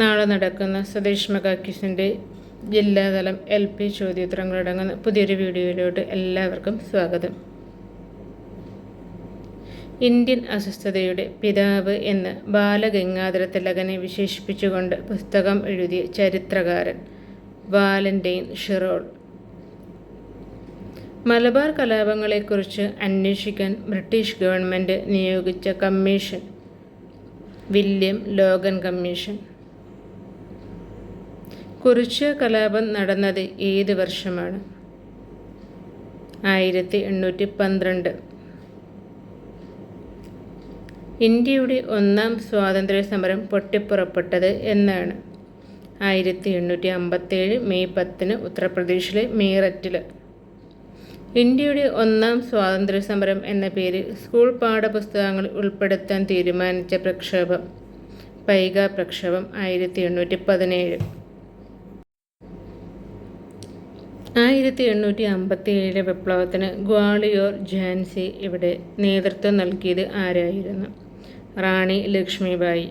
നാളെ നടക്കുന്ന സതീഷ് മെഗാക്യൂസിന്റെ ജില്ലാതലം എൽ പി ചോദ്യോത്തരങ്ങളടങ്ങുന്ന പുതിയൊരു വീഡിയോയിലോട്ട് എല്ലാവർക്കും സ്വാഗതം. ഇന്ത്യൻ അസ്വസ്ഥതയുടെ പിതാവ് എന്ന് ബാലഗംഗാധര തിലകനെ വിശേഷിപ്പിച്ചുകൊണ്ട് പുസ്തകം എഴുതിയ ചരിത്രകാരൻ വാലന്റൈൻ ഷിറോൾ. മലബാർ കലാപങ്ങളെക്കുറിച്ച് അന്വേഷിക്കാൻ ബ്രിട്ടീഷ് ഗവൺമെന്റ് നിയോഗിച്ച commission William Logan commission. Kurichya കലാപം നടന്നത് ഏത് വർഷമാണ്? ആയിരത്തി എണ്ണൂറ്റി പന്ത്രണ്ട്. ഇന്ത്യയുടെ ഒന്നാം സ്വാതന്ത്ര്യ സമരം പൊട്ടിപ്പുറപ്പെട്ടത് എന്നാണ്. ആയിരത്തി എണ്ണൂറ്റി അമ്പത്തേഴ് മെയ് പത്തിന് ഉത്തർപ്രദേശിലെ മീററ്റിൽ ഇന്ത്യയുടെ ഒന്നാം സ്വാതന്ത്ര്യ സമരം എന്ന പേരിൽ സ്കൂൾ പാഠപുസ്തകങ്ങൾ ഉൾപ്പെടുത്താൻ തീരുമാനിച്ച പ്രക്ഷോഭം പൈക പ്രക്ഷോഭം ആയിരത്തി എണ്ണൂറ്റി പതിനേഴ്. ആയിരത്തി എണ്ണൂറ്റി അമ്പത്തി ഏഴിലെ വിപ്ലവത്തിന് ഗ്വാളിയോർ ഝാൻസി ഇവിടെ നേതൃത്വം നൽകിയത് ആരായിരുന്നു? റാണി ലക്ഷ്മിബായി.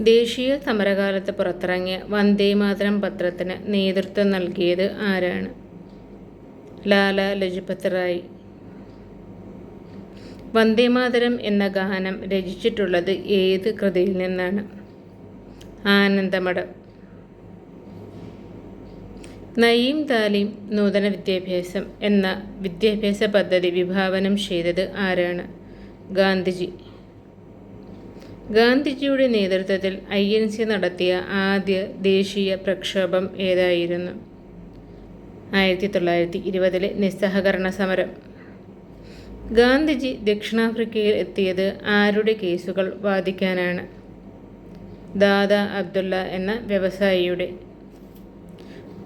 ദേശീയ സമരകാലത്ത് പുറത്തിറങ്ങിയ വന്ദേമാതരം പത്രത്തിന് നേതൃത്വം നൽകിയത് ആരാണ്? ലാല ലജ്പത് റായ്. വന്ദേമാതരം എന്ന ഗാനം രചിച്ചിട്ടുള്ളത് ഏത് കൃതിയിൽ നിന്നാണ്? ആനന്ദമഠം. നയീം താലീം നൂതന വിദ്യാഭ്യാസം എന്ന വിദ്യാഭ്യാസ പദ്ധതി വിഭാവനം ചെയ്തത് ആരാണ്? ഗാന്ധിജി. ഗാന്ധിജിയുടെ നേതൃത്വത്തിൽ ഐ എൻ സി നടത്തിയ ആദ്യ ദേശീയ പ്രക്ഷോഭം ഏതായിരുന്നു? ആയിരത്തി തൊള്ളായിരത്തി ഇരുപതിലെ നിസ്സഹകരണ സമരം. ഗാന്ധിജി ദക്ഷിണാഫ്രിക്കയിൽ എത്തിയത് ആരുടെ കേസുകൾ വാദിക്കാനാണ്? ദാദാ അബ്ദുള്ള എന്ന വ്യവസായിയുടെ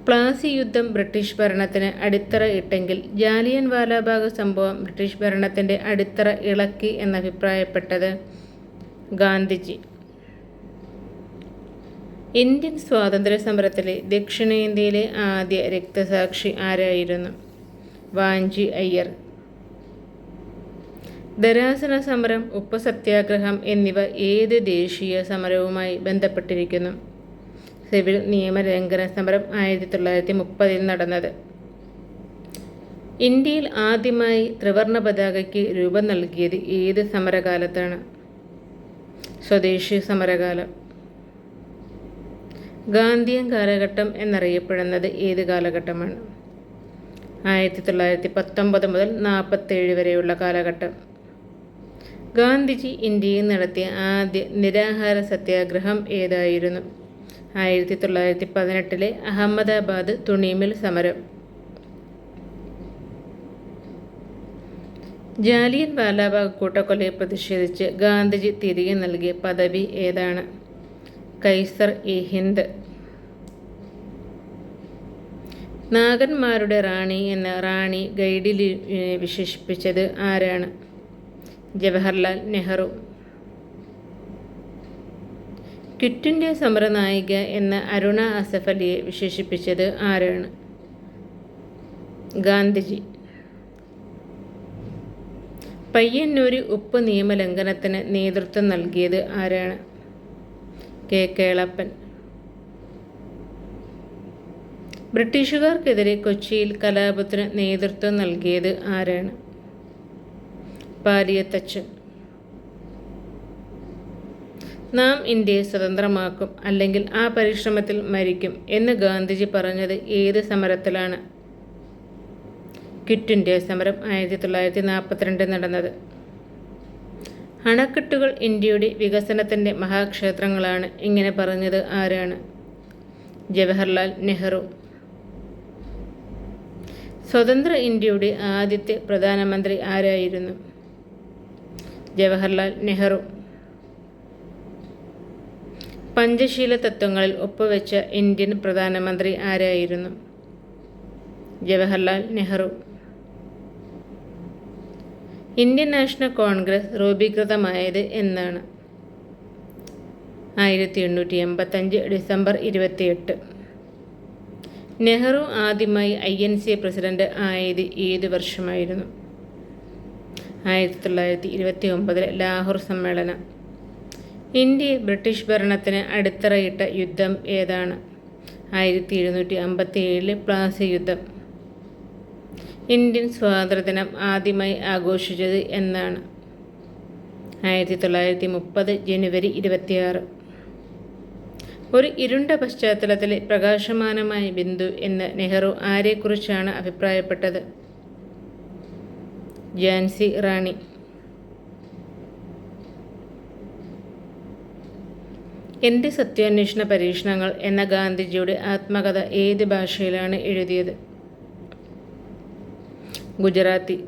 പ്ലാസി യുദ്ധം ബ്രിട്ടീഷ് ഭരണത്തിന് അടിത്തറ ഇട്ടെങ്കിൽ ജാലിയൻ വാലാബാഗ് സംഭവം ബ്രിട്ടീഷ് ഭരണത്തിന്റെ അടിത്തറ ഇളക്കി എന്നഭിപ്രായപ്പെട്ടത് ഗാന്ധിജി. ഇന്ത്യൻ സ്വാതന്ത്ര്യ സമരത്തിലെ ദക്ഷിണേന്ത്യയിലെ ആദ്യ രക്തസാക്ഷി ആരായിരുന്നു? വാഞ്ചി അയ്യർ. ധരാസന സമരം ഉപ്പ് സത്യാഗ്രഹം എന്നിവ ഏത് ദേശീയ സമരവുമായി ബന്ധപ്പെട്ടിരിക്കുന്നു? സിവിൽ നിയമലംഘന സമരം ആയിരത്തി തൊള്ളായിരത്തി മുപ്പതിൽ നടന്നത്. ഇന്ത്യയിൽ ആദ്യമായി ത്രിവർണ പതാകയ്ക്ക് രൂപം നൽകിയത് ഏത് സമരകാലത്താണ്? സ്വദേശി സമരകാലം. ഗാന്ധിയൻ കാലഘട്ടം എന്നറിയപ്പെടുന്നത് ഏത് കാലഘട്ടമാണ്? ആയിരത്തി തൊള്ളായിരത്തി പത്തൊമ്പത് മുതൽ നാൽപ്പത്തേഴ് വരെയുള്ള കാലഘട്ടം. ഗാന്ധിജി ഇന്ത്യയിൽ നടത്തിയ ആദ്യ നിരാഹാര സത്യാഗ്രഹം ഏതായിരുന്നു? ആയിരത്തി തൊള്ളായിരത്തി പതിനെട്ടിലെ അഹമ്മദാബാദ് തുണിമിൽ സമരം. ജാലിയൻ വാലാബാഗ് കൂട്ടക്കൊലയെ പ്രതിഷേധിച്ച് ഗാന്ധിജി തിരികെ നൽകിയ പദവി ഏതാണ്? Kaiser E Hind. നാഗന്മാരുടെ റാണി എന്ന റാണി ഗൈഡിൽ വിശേഷിപ്പിച്ചത് ആരാണ്? ജവഹർലാൽ നെഹ്റു. ഇന്ത്യ സമരനായിക എന്ന അരുണ അസഫ് അലിയെ വിശേഷിപ്പിച്ചത് ആരാണ്? ഗാന്ധിജി. പയ്യന്നൂരി ഉപ്പ് നിയമലംഘനത്തിന് നേതൃത്വം നൽകിയത് ആരാണ്? കെ. കേളപ്പൻ. ബ്രിട്ടീഷുകാർക്കെതിരെ കൊച്ചിയിൽ കലാപത്തിന് നേതൃത്വം നൽകിയത് ആരാണ്? പാലിയത്തച്ഛൻ. നാം ഇന്ത്യയെ സ്വതന്ത്രമാക്കും അല്ലെങ്കിൽ ആ പരിശ്രമത്തിൽ മരിക്കും എന്ന് ഗാന്ധിജി പറഞ്ഞത് ഏത് സമരത്തിലാണ്? കിറ്റ് ഇന്ത്യ സമരം ആയിരത്തി തൊള്ളായിരത്തി നാൽപ്പത്തിരണ്ടിൽ നടന്നത്. അണക്കെട്ടുകൾ ഇന്ത്യയുടെ വികസനത്തിന്റെ മഹാക്ഷേത്രങ്ങളാണ്. ഇങ്ങനെ പറഞ്ഞത് ആരാണ്? ജവഹർലാൽ നെഹ്റു. സ്വതന്ത്ര ഇന്ത്യയുടെ ആദ്യത്തെ പ്രധാനമന്ത്രി ആരായിരുന്നു? ജവഹർലാൽ നെഹ്റു. പഞ്ചശീല തത്വങ്ങളിൽ ഒപ്പുവെച്ച ഇന്ത്യൻ പ്രധാനമന്ത്രി ആരായിരുന്നു? Jawaharlal Nehru. Indian National Congress രൂപീകൃതമായത് എന്നാണ്. ആയിരത്തി എണ്ണൂറ്റി എൺപത്തഞ്ച് ഡിസംബർ ഇരുപത്തിയെട്ട്. നെഹ്റു ആദ്യമായി ഐ എൻ സി പ്രസിഡന്റ് ആയത് ഏത് വർഷമായിരുന്നു? ആയിരത്തി തൊള്ളായിരത്തി ഇരുപത്തി ഒമ്പതിലെ ലാഹോർ സമ്മേളനം. ഇന്ത്യ ബ്രിട്ടീഷ് ഭരണത്തിന് അടിത്തറയിട്ട യുദ്ധം ഏതാണ്? ആയിരത്തി എഴുന്നൂറ്റി അമ്പത്തി ഏഴിലെ പ്ലാസി യുദ്ധം. ഇന്ത്യൻ സ്വാതന്ത്ര്യദിനം ആദ്യമായി ആഘോഷിച്ചത് എന്നാണ്. ആയിരത്തി തൊള്ളായിരത്തി മുപ്പത് ജനുവരി ഇരുപത്തിയാറ്. ഒരു ഇരുണ്ട പശ്ചാത്തലത്തിലെ പ്രകാശമാനമായ ബിന്ദു എന്ന് നെഹ്റു ആരെക്കുറിച്ചാണ് അഭിപ്രായപ്പെട്ടത്? ജാൻസി റാണി. എന്റെ സത്യാന്വേഷണ പരീക്ഷണങ്ങൾ എന്ന ഗാന്ധിജിയുടെ ആത്മകഥ ഏത് ഭാഷയിലാണ് എഴുതിയത്? ഗുജറാത്തി.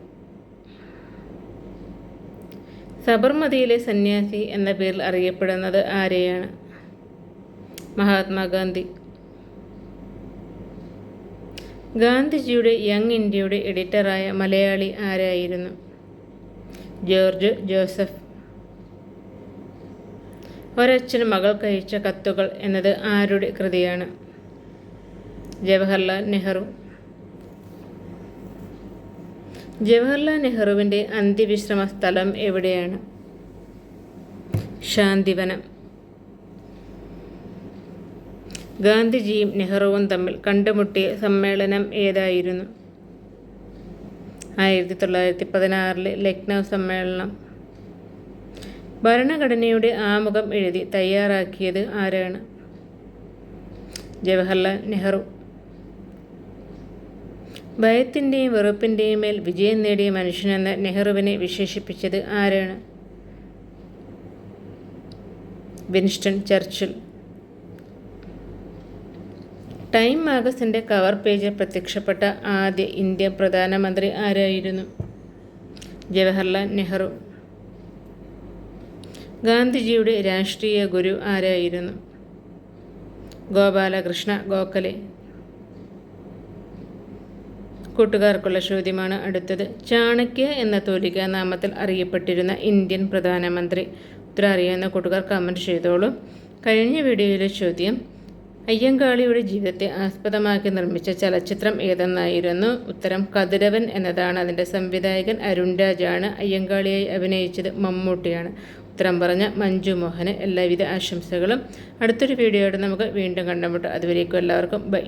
സബർമതിയിലെ സന്യാസി എന്ന പേരിൽ അറിയപ്പെടുന്നത് ആരെയാണ്? മഹാത്മാഗാന്ധി. ഗാന്ധിജിയുടെ യങ് ഇന്ത്യയുടെ എഡിറ്ററായ മലയാളി ആരായിരുന്നു? George Joseph. ഒരച്ഛന് മകൾ കഴിച്ച കത്തുകൾ എന്നത് ആരുടെ കൃതിയാണ്? ജവഹർലാൽ നെഹ്റു. ജവഹർലാൽ നെഹ്റുവിന്റെ അന്ത്യവിശ്രമ സ്ഥലം എവിടെയാണ്? ശാന്തിവനം. ഗാന്ധിജിയും നെഹ്റുവും തമ്മിൽ കണ്ടുമുട്ടിയ സമ്മേളനം ഏതായിരുന്നു? ആയിരത്തി തൊള്ളായിരത്തി പതിനാറിലെ ലക്നൗ സമ്മേളനം. ഭരണഘടനയുടെ ആമുഖം എഴുതി തയ്യാറാക്കിയത് ആരാണ്? ജവഹർലാൽ നെഹ്റു. ഭയത്തിന്റെയും വെറുപ്പിന്റെയും മേൽ വിജയം നേടിയ മനുഷ്യനെന്ന് നെഹ്റുവിനെ വിശേഷിപ്പിച്ചത് ആരാണ്? Winston Churchill. ടൈം മാഗസിന്റെ കവർ പേജിൽ പ്രത്യക്ഷപ്പെട്ട ആദ്യ ഇന്ത്യൻ പ്രധാനമന്ത്രി ആരായിരുന്നു? ജവഹർലാൽ നെഹ്റു. ഗാന്ധിജിയുടെ രാഷ്ട്രീയ ഗുരു ആരായിരുന്നു? ഗോപാലകൃഷ്ണ ഗോഖലെ. കൂട്ടുകാർക്കുള്ള ചോദ്യമാണ് അടുത്തത്. ചാണക്യ എന്ന തൂലിക നാമത്തിൽ അറിയപ്പെട്ടിരുന്ന ഇന്ത്യൻ പ്രധാനമന്ത്രി. ഉത്തരം അറിയാവുന്ന കൂട്ടുകാർ കമന്റ് ചെയ്തോളൂ. കഴിഞ്ഞ വീഡിയോയിലെ ചോദ്യം അയ്യങ്കാളിയുടെ ജീവിതത്തെ ആസ്പദമാക്കി നിർമ്മിച്ച ചലച്ചിത്രം ഏതെന്നായിരുന്നു? ഉത്തരം കതിരവൻ എന്നതാണ്. അതിന്റെ സംവിധായകൻ അരുൺ രാജാണ് അയ്യങ്കാളിയായി അഭിനയിച്ചത് മമ്മൂട്ടിയാണ്. ഉത്തരം പറഞ്ഞ മഞ്ജു മോഹന് എല്ലാവിധ ആശംസകളും. അടുത്തൊരു വീഡിയോയോട് നമുക്ക് വീണ്ടും കണ്ടുമുട്ടാം. അതുവരേക്കും എല്ലാവർക്കും ബൈ.